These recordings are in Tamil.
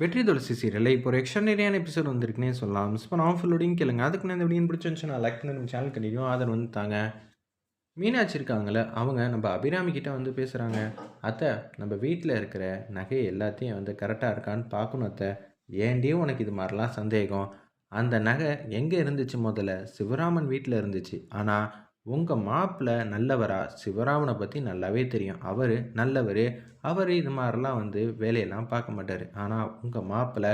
வெற்றி துளசி சீரியலில். இப்போ ஒரு எக்ஸ்ட்ரானரியான எபிசோட் வந்திருக்குன்னே சொல்லலாம். மிஸ் பண்ணாமல் ஃபுல்லோடையும் கேளுங்க. அதுக்கு நான் இந்த வீடியோ பிடிச்சிருந்துச்சுன்னா லைக் பண்ணி நம்ம சேனல் கண்டிப்பாக ஆதரவு வந்து தாங்க. மீனாட்சி இருக்காங்கள அவங்க நம்ம அபிராமி கிட்ட வந்து பேசுகிறாங்க அத்தை நம்ம வீட்டில் இருக்கிற நகை எல்லாத்தையும் வந்து கரெக்டாக இருக்கான்னு பார்க்கணும் அத்தை. ஏண்டியும் உனக்கு இது மாதிரிலாம் சந்தேகம்? அந்த நகை எங்கே இருந்துச்சு முதல்ல? சிவராமன் வீட்டில் இருந்துச்சு. ஆனால் உங்கள் மாப்பிள்ளை நல்லவரா? சிவராமனை பற்றி நல்லாவே தெரியும். அவர் நல்லவர். அவர் இது மாதிரிலாம் வந்து வேலையெல்லாம் பார்க்க மாட்டார். ஆனால் உங்கள் மாப்பிள்ளை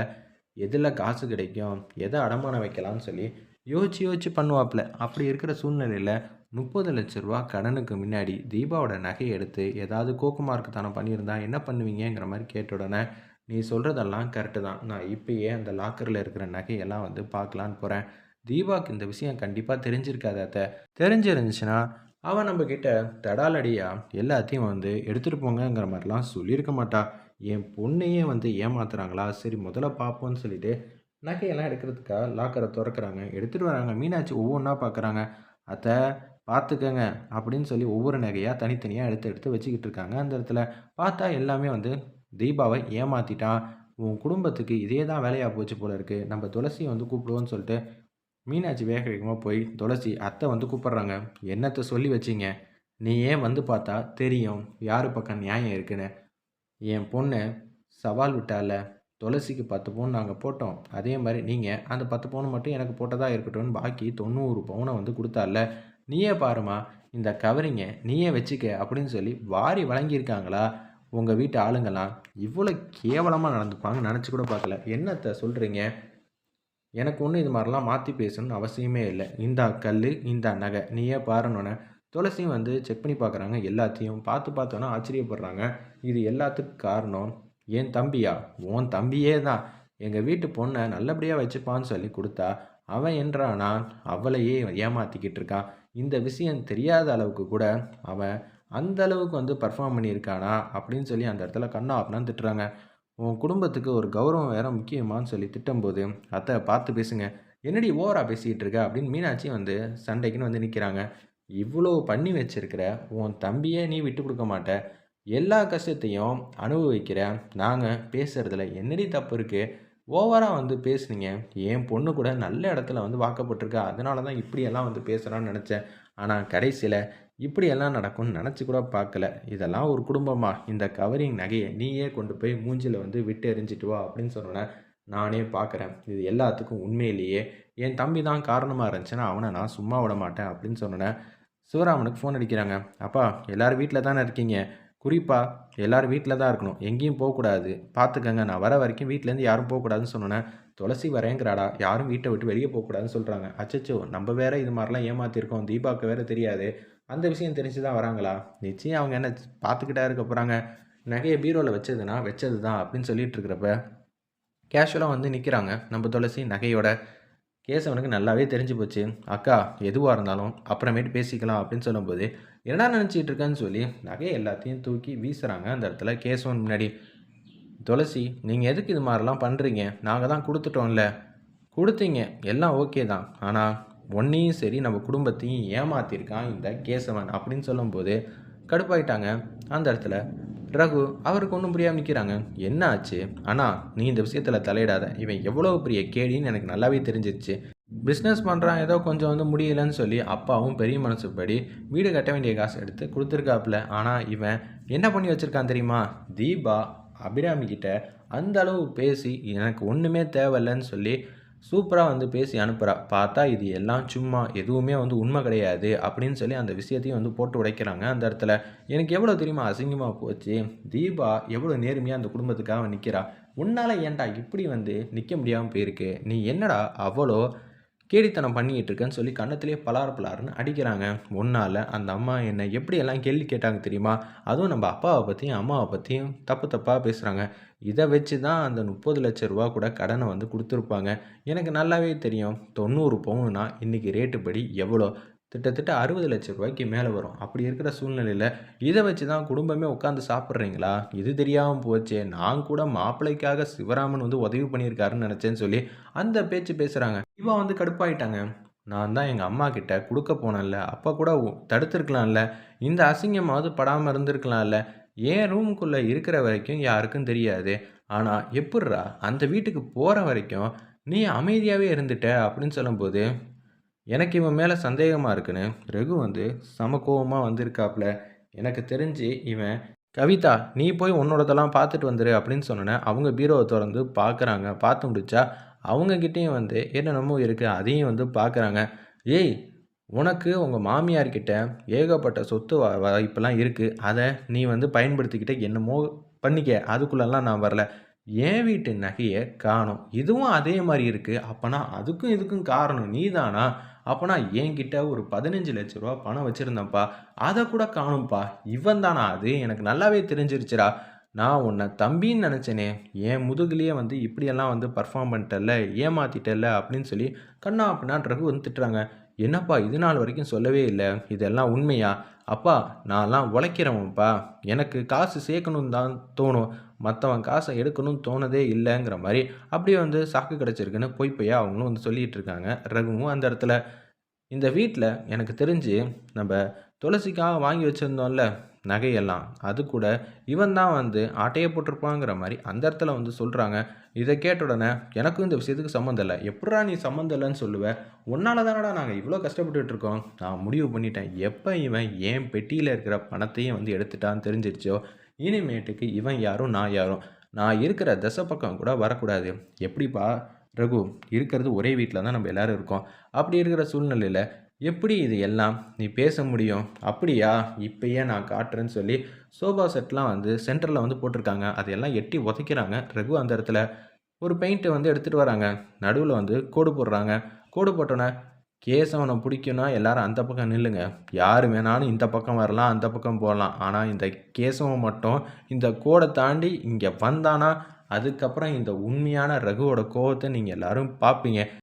எதில் காசு கிடைக்கும்? எதை அடமானம் வைக்கலாம்னு சொல்லி யோசிச்சு யோசிச்சு பண்ணுவாப்புல. அப்படி இருக்கிற சூழ்நிலையில் முப்பது லட்ச ரூபா கடனுக்கு முன்னாடி தீபாவோட நகையை எடுத்து ஏதாவது கோக்குமார்க்கு தானே பண்ணியிருந்தா என்ன பண்ணுவீங்கங்கிற மாதிரி கேட்ட உடனே நீ சொல்கிறதெல்லாம் கரெக்டு தான். நான் இப்போயே அந்த லாக்கரில் இருக்கிற நகையெல்லாம் வந்து பார்க்கலான்னு போகிறேன் தீபாவுக்கு இந்த விஷயம் கண்டிப்பாக தெரிஞ்சிருக்காத அத்தை. தெரிஞ்சிருந்துச்சுன்னா அவன் நம்மக்கிட்ட தடாலடியாக எல்லாத்தையும் வந்து எடுத்துகிட்டு போங்கங்கிற மாதிரிலாம் சொல்லியிருக்க மாட்டா. என் பொண்ணையே வந்து ஏமாத்துறாங்களா? சரி முதல்ல பார்ப்போன்னு சொல்லிட்டு நகையெல்லாம் எடுக்கிறதுக்காக லாக்கரை திறக்கிறாங்க. எடுத்துகிட்டு வராங்க. மீனாட்சி ஒவ்வொன்றா பார்க்குறாங்க அத்தை பார்த்துக்கங்க அப்படின்னு சொல்லி ஒவ்வொரு நகையாக தனித்தனியாக எடுத்து எடுத்து வச்சுக்கிட்டு இருக்காங்க அந்த இடத்துல. பார்த்தா எல்லாமே வந்து தீபாவை ஏமாற்றிட்டான் உன் குடும்பத்துக்கு இதே தான் வேலையாக போச்சு போல இருக்குது நம்ம துளசியை வந்து கூப்பிடுவோன்னு சொல்லிட்டு மீனாட்சி வேக வேகமாக போய் துளசி அத்தை வந்து கூப்பிட்றாங்க. என்னத்தை சொல்லி வச்சிங்க? நீ ஏன் வந்து பார்த்தா தெரியும் யார் பக்கம் நியாயம் இருக்குன்னு. என் பொண்ணு சவால் விட்டால துளசிக்கு பத்து பவுன் நாங்கள் போட்டோம். அதே மாதிரி நீங்கள் அந்த பத்து பவுன் மட்டும் எனக்கு போட்டதாக இருக்கட்டும்னு பாக்கி தொண்ணூறு பவுனை வந்து கொடுத்தால நீயே பாருமா இந்த கவரிங்க நீயே வச்சுக்க அப்படின்னு சொல்லி வாரி வழங்கியிருக்காங்களா? உங்கள் வீட்டு ஆளுங்கெல்லாம் இவ்வளோ கேவலமாக நடந்துப்பாங்க நினச்சி கூட பார்க்கல. என்னத்தை சொல்கிறீங்க எனக்கு ஒன்றும் இது மாதிரிலாம் மாற்றி பேசணும்னு அவசியமே இல்லை. இந்தா கல் இந்தா நகை நீயே பாருனோன்னே துளசியும் வந்து செக் பண்ணி பார்க்குறாங்க எல்லாத்தையும் பார்த்து பார்த்தோன்னா ஆச்சரியப்படுறாங்க. இது எல்லாத்துக்கும் காரணம் என் தம்பியா? உன் தம்பியே தான். எங்கள் வீட்டு பொண்ணை நல்லபடியாக வச்சுப்பான்னு சொல்லி கொடுத்தா அவன் என்றானா? அவளையே ஏமாற்றிக்கிட்டு இருக்கான். இந்த விஷயம் தெரியாத அளவுக்கு கூட அவன் அந்த அளவுக்கு வந்து பர்ஃபார்ம் பண்ணியிருக்கானா? அப்படின்னு சொல்லி அந்த இடத்துல கண்ணா அப்படின்னு திட்டுறாங்க. உன் குடும்பத்துக்கு ஒரு கௌரவம் வேற முக்கியமான்னு சொல்லி திட்டும்போது அத்தை பார்த்து பேசுங்க. என்னடி ஓவரா பேசிகிட்டு இருக்க? அப்படின்னு மீனாட்சி வந்து சண்டைக்குன்னு வந்து நிற்கிறாங்க இவ்வளோ பண்ணி வச்சிருக்கிற உன் தம்பியே நீ விட்டு கொடுக்க மாட்ட. எல்லா கஷ்டத்தையும் அனுபவிக்கிற நாங்கள் பேசுகிறதுல என்னடி தப்பு இருக்குது ஓவராக வந்து பேசுனீங்க. என் பொண்ணு கூட நல்ல இடத்துல வந்து வாக்கப்பட்டிருக்கா. அதனால தான் இப்படியெல்லாம் வந்து பேசுகிறான்னு நினச்சேன். ஆனால் கடைசியில் இப்படியெல்லாம் நடக்கும்னு நினச்சி கூட பார்க்கல. இதெல்லாம் ஒரு குடும்பமாக இந்த கவரிங் நகையை நீயே கொண்டு போய் மூஞ்சில் வந்து விட்டு எறிஞ்சிட்டு வா அப்படின்னு சொன்னோன்னே நானே பார்க்குறேன். இது எல்லாத்துக்கும் உண்மையிலேயே என் தம்பி தான் காரணமாக இருந்துச்சுன்னா அவனை நான் சும்மா விட மாட்டேன் அப்படின்னு சொன்னோன்னே சிவராமனுக்கு ஃபோன் அடிக்கிறாங்க. அப்பா எல்லோரும் வீட்டில் தானே இருக்கீங்க? குறிப்பாக எல்லோரும் வீட்டில் தான் இருக்கணும். எங்கேயும் போகக்கூடாது. பார்த்துக்கங்க. நான் வர வரைக்கும் வீட்டிலேருந்து யாரும் போகக்கூடாதுன்னு சொன்னோன்னே துளசி வரேங்கிறாடா. யாரும் வீட்டை விட்டு வெளியே போகக்கூடாதுன்னு சொல்கிறாங்க அச்சச்சோ நம்ம வேற இது மாதிரிலாம் ஏமாற்றிருக்கோம் தீபாவுக்கு வேற தெரியாது. அந்த விஷயம் தெரிஞ்சு தான் வராங்களா? நிச்சயம் அவங்க என்ன பார்த்துக்கிட்டா இருக்க போகிறாங்க நகையை பீரோவில் வச்சதுன்னா வச்சது தான் அப்படின்னு சொல்லிட்டு இருக்கிறப்ப கேஷுவலாக வந்து நிற்கிறாங்க நம்ம துளசி நகையோட. கேசவனுக்கு நல்லாவே தெரிஞ்சு போச்சு. அக்கா எதுவாக இருந்தாலும் அப்புறமேட்டு பேசிக்கலாம் அப்படின்னு சொல்லும்போது என்னடா நினச்சிட்டு இருக்கேன்னு சொல்லி நகையை எல்லாத்தையும் தூக்கி வீசுகிறாங்க அந்த இடத்துல கேசவன் முன்னாடி. துளசி நீங்கள் எதுக்கு இது மாதிரிலாம் பண்ணுறீங்க நாங்கள் தான் கொடுத்துட்டோம்ல. கொடுத்தீங்க. எல்லாம் ஓகே தான். ஆனால் ஒன்றையும் சரி நம்ம குடும்பத்தையும் ஏமாத்திருக்கான் இந்த கேசவன் அப்படின்னு சொல்லும்போது கடுப்பாயிட்டாங்க. அந்த இடத்துல ரகு அவருக்கு ஒன்றும் புரியாமல் நிற்கிறாங்க என்ன ஆச்சு? ஆனால் நீ இந்த விஷயத்தில் தலையிடாத. இவன் எவ்வளோ பெரிய கேடின்னு எனக்கு நல்லாவே தெரிஞ்சிச்சு பிஸ்னஸ் பண்ணுறான் ஏதோ கொஞ்சம் வந்து முடியலன்னு சொல்லி அப்பாவும் பெரிய மனசுப்படி வீடு கட்ட வேண்டிய காசு எடுத்து கொடுத்துருக்காப்புல. ஆனால் இவன் என்ன பண்ணி வச்சுருக்கான் தெரியுமா? தீபா அபிராமி கிட்ட அந்த அளவு பேசி எனக்கு ஒன்றுமே தேவையில்லைன்னு சொல்லி சூப்பராக வந்து பேசி அனுப்புகிறா பார்த்தா இது எல்லாம் சும்மா எதுவுமே வந்து உண்மை கிடையாது. அப்படின்னு சொல்லி அந்த விஷயத்தையும் வந்து போட்டு உடைக்கிறாங்க. அந்த இடத்துல எனக்கு எவ்வளோ தெரியுமா? அசிங்கமாக போச்சு. தீபா எவ்வளோ நேர்மையாக அந்த குடும்பத்துக்காக நிற்கிறா உன்னால் ஏன்டா இப்படி வந்து நிற்க முடியாமல் போயிருக்கு? நீ என்னடா அவ்வளோ கேடித்தனம் பண்ணிகிட்டு இருக்கேன்னு சொல்லி கன்னத்திலே பலார் பலார்னு அடிக்கிறாங்க. ஒன்றால் அந்த அம்மா என்னை எப்படியெல்லாம் கேள்வி கேட்டாங்க தெரியுமா? அதுவும் நம்ம அப்பாவை பற்றியும் அம்மாவை பற்றியும் தப்பு தப்பாக பேசுகிறாங்க இதை வச்சு தான் அந்த முப்பது லட்ச ரூபா கூட கடனை வந்து கொடுத்துருப்பாங்க. எனக்கு நல்லாவே தெரியும் தொண்ணூறு பவுனுனா இன்றைக்கி ரேட்டு படி எவ்வளோ? கிட்டத்தட்ட அறுபது லட்ச ரூபாய்க்கு மேலே வரும். அப்படி இருக்கிற சூழ்நிலையில் இதை வச்சு தான் குடும்பமே உட்காந்து சாப்பிட்றீங்களா? இது தெரியாமல் போச்சே. நான் கூட மாப்பிள்ளைக்காக சிவராமன் வந்து உதவி பண்ணியிருக்காருன்னு நினச்சேன்னு சொல்லி அந்த பேச்சு பேசுகிறாங்க இவன் வந்து கடுப்பாயிட்டாங்க. நான் தான் எங்கள் அம்மா கிட்ட கொடுக்க போனேன்ல. அப்போ கூட தடுத்துருக்கலாம்ல. இந்த அசிங்கமாவது படாமல் இருந்திருக்கலாம்ல. ஏன் ரூமுக்குள்ளே இருக்கிற வரைக்கும் யாருக்கும் தெரியாது. ஆனால் எப்பட்றா? அந்த வீட்டுக்கு போகிற வரைக்கும் நீ அமைதியாகவே இருந்துட்ட அப்படின்னு சொல்லும்போது எனக்கு இவன் மேலே சந்தேகமாக இருக்குன்னு ரகு வந்து சமக்கோபமாக வந்திருக்காப்புல எனக்கு தெரிஞ்சு இவன் கவிதா நீ போய் உன்னோடதெல்லாம் பார்த்துட்டு வந்துரு அப்படின்னு சொன்னோன்னே அவங்க பீரோவை திறந்து பார்க்குறாங்க பார்த்து முடிச்சா அவங்கக்கிட்டேயும் வந்து என்னென்னமோ இருக்குது அதையும் வந்து பார்க்குறாங்க ஏய் உனக்கு உங்கள் மாமியார்கிட்ட ஏகப்பட்ட சொத்து வா வாய்ப்பெல்லாம் இருக்குது அதை நீ வந்து பயன்படுத்திக்கிட்ட என்னமோ பண்ணிக்க. அதுக்குள்ளெல்லாம் நான் வரல. என் வீட்டு நகையை காணும். இதுவும் அதே மாதிரி இருக்குது அப்போனா அதுக்கும் இதுக்கும் காரணம் நீ தானா அப்போனா என்கிட்ட ஒரு பதினஞ்சு லட்ச ரூபா பணம் வச்சுருந்தேன்ப்பா. அதை கூட காணும்ப்பா இவன் தானா அது? எனக்கு நல்லாவே தெரிஞ்சிருச்சுடா. நான் உன்னை தம்பின்னு நினச்சேனே. என் முதுகுலேயே வந்து இப்படியெல்லாம் வந்து பர்ஃபார்ம் பண்ணிட்டல ஏமாத்திட்டல அப்படின்னு சொல்லி கண்ணா அப்படின்னா ரகு வந்து திட்டுறாங்க. என்னப்பா இது நாள் வரைக்கும் சொல்லவே இல்லை. இதெல்லாம் உண்மையா? அப்பா நான்லாம் உழைக்கிறவன்ப்பா எனக்கு காசு சேர்க்கணும்னு தான் தோணும். மற்றவன் காசை எடுக்கணும்னு தோணதே இல்லைங்கிற மாதிரி அப்படியே வந்து சாக்கு கிடச்சிருக்குன்னு பொய் போய் அவங்களும் வந்து சொல்லிகிட்டு இருக்காங்க. ரகுவும் அந்த இடத்துல. இந்த வீட்டில் எனக்கு தெரிஞ்சு நம்ம துளசிக்காக வாங்கி வச்சுருந்தோம்ல நகையெல்லாம். அது கூட இவன் தான் வந்து ஆட்டையை போட்டிருப்பாங்கிற மாதிரி அந்த இடத்துல வந்து சொல்கிறாங்க இதை கேட்ட உடனே எனக்கும் இந்த விஷயத்துக்கு சம்மந்தம் இல்லை. எப்படா நீ சம்மந்தம் இல்லைன்னு சொல்லுவேன் உன்னால தானடா நாங்கள் இவ்வளோ கஷ்டப்பட்டுட்டு இருக்கோம். நான் முடிவு பண்ணிட்டேன். எப்போ இவன் என் பெட்டியில் இருக்கிற பணத்தையும் வந்து எடுத்துட்டான்னு தெரிஞ்சிருச்சோ? இனிமேட்டுக்கு இவன் யாரும் நான் யாரும். நான் இருக்கிற தசை பக்கம் கூட வரக்கூடாது. எப்படிப்பா ரகு? இருக்கிறது ஒரே வீட்டில் தான் நம்ம எல்லோரும் இருக்கோம். அப்படி இருக்கிற சூழ்நிலையில் எப்படி இது எல்லாம்? நீ பேச முடியும். அப்படியா? இப்பயே நான் காட்டுறேன்னு சொல்லி சோஃபா செட்லாம் வந்து சென்டரில் வந்து போட்டிருக்காங்க. அதையெல்லாம் எட்டி உதைக்கிறாங்க ரகு அந்த இடத்துல. ஒரு பெயிண்ட்டை வந்து எடுத்துகிட்டு வராங்க. நடுவில் வந்து கோடு போடுறாங்க. கோடு போட்டோன்னே கேசவனை பிடிக்கும்னா எல்லாரும் அந்த பக்கம் நில்லுங்க. யார் வேணாலும் இந்த பக்கம் வரலாம் அந்த பக்கம் போகலாம் ஆனால் இந்த கேசவன் மட்டும் இந்த கோடை தாண்டி இங்கே வந்தானா அதுக்கப்புறம் இந்த உண்மையான ரகுவோட கோவத்தை நீங்கள் எல்லாரும் பார்ப்பீங்க.